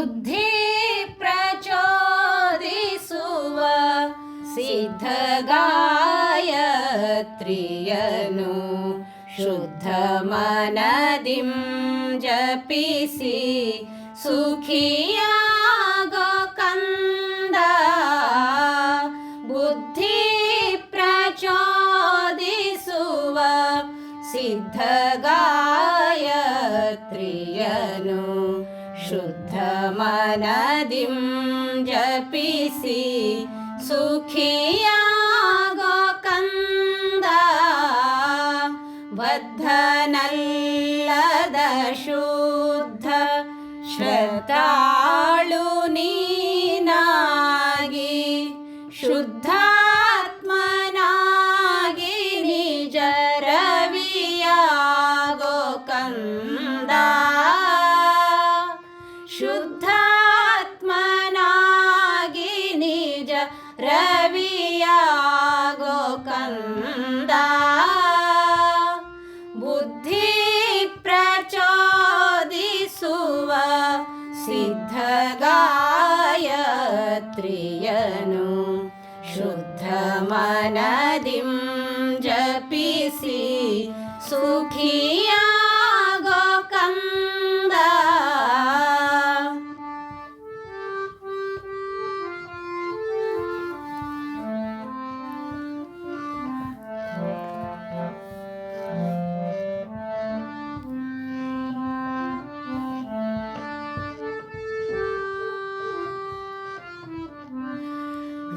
बुद्धि प्रचोदिषु सिद्धगायत्रियनु शुद्धमनदिं जपिसि। सुखिया गोकन्द बुद्धि प्रचोदिषु सिद्धगा बद्धनल्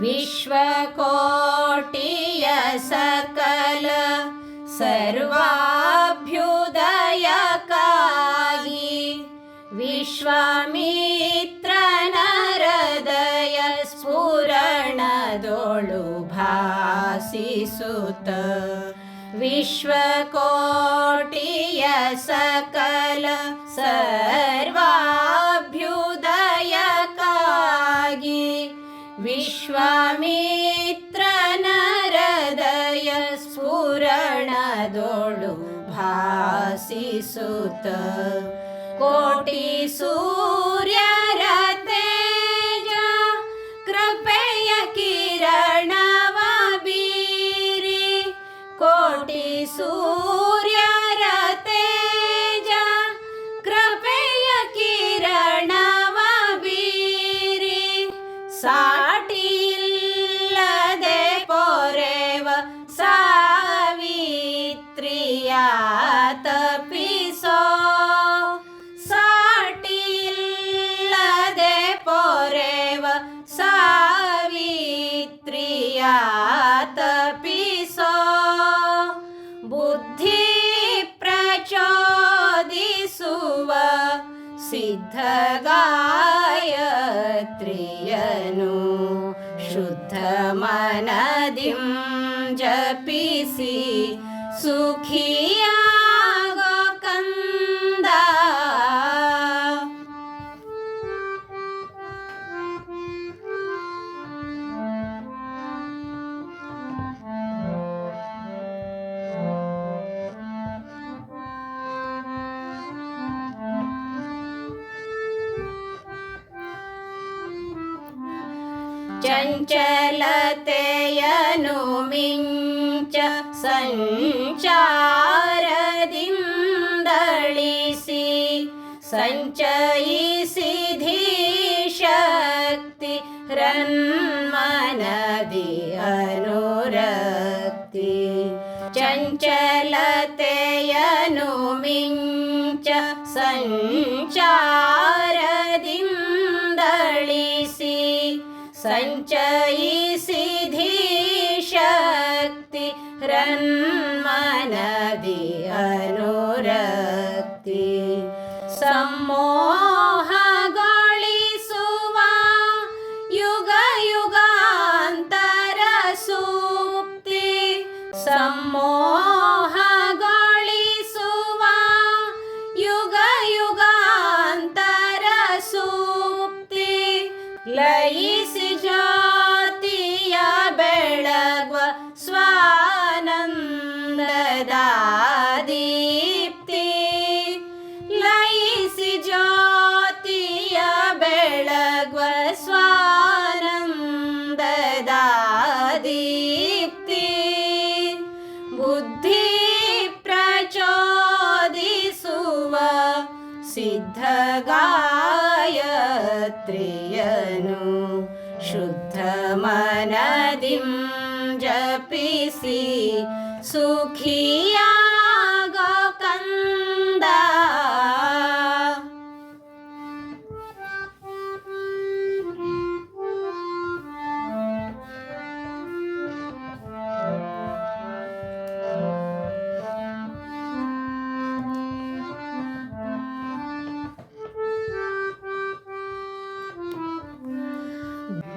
विश्वकोटिय सकल सर्वाभ्युदयकायि विश्वामित्र नरदय स्फुरणदोळु भासिसुत विश्वकोटिय सकल सर्वाभ्युदयकागि विश्वामित्र नरदय स्फुरणदोळु भासिसुत। कोटि सावित्रिया सो बुद्धि प्रचोदिसुव सिद्धगायत्रियनु। शुद्धमनदिं जपिसि सुखिया ಚಂಚಲತೆಯನು ಮಿಂಚ ಸಂಚಾರದಿಂದಳಿಸಿ ಸಂಚಯಿಸಿ ಧೀಶಕ್ತಿ ರನ್ಮನದಿ ಅನುರಕ್ತಿ ಚಂಚಲತೆಯನು ಮಿಂಚ सिद्धिशक्ति हृन्मनदि अनुरक्ति सम्मोह दीप्ति लिसि ज्योतिय बेळग्व स्वारं ददा दीप्ति बुद्धि प्रचोदि सुव सिद्धगायत्रियनु शुद्धमनदिं जपिसि सुखी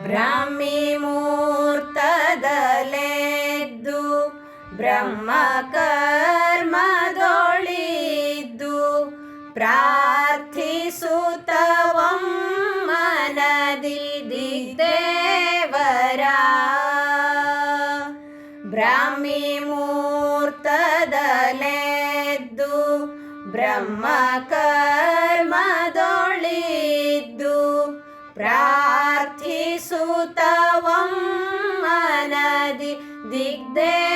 ಬ್ರಾಹ್ಮಿ ಮೂರ್ತದಲೆದ್ದು ಬ್ರಹ್ಮ ಕರ್ಮದೊಳಿದ್ದು ಪ್ರಾರ್ಥಿಸುತ್ತವಂ ಮನದಿ ದೇವರ ಬ್ರಾಹ್ಮಿ ಮೂರ್ತದಲೆದ್ದು ಬ್ರಹ್ಮ ಕರ್ಮದೊಳಿದ್ದು ಪ್ರಾರ್ಥಿಸುತ್ತವಂ で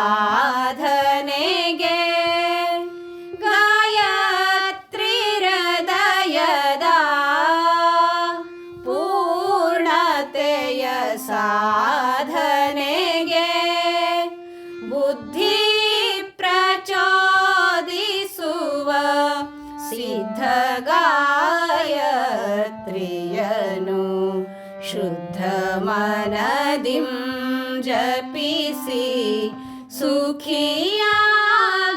ಸಾಧನೆಗೆ ಗಾಯತ್ರಿ ಹೃದಯದ ಪೂರ್ಣತೆಯ ಸಾಧನೆಗೆ ಬುದ್ಧಿ ಪ್ರಚೋದಿಸುವ ಸಿದ್ಧ ಗಾಯತ್ರಿಯನು ಶುದ್ಧ ಮನದಿಂ ಜಪಿಸಿ सुखिया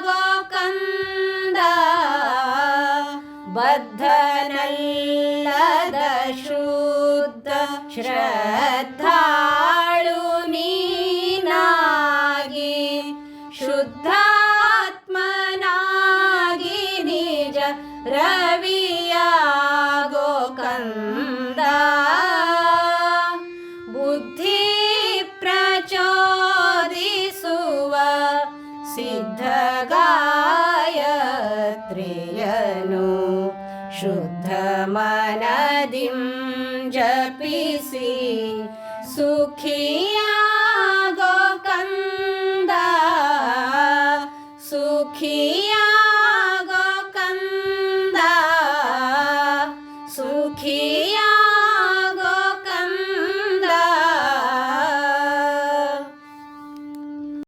गोकन्द बद्धनल्लशुद्ध श्रद्धा ಜಗಾ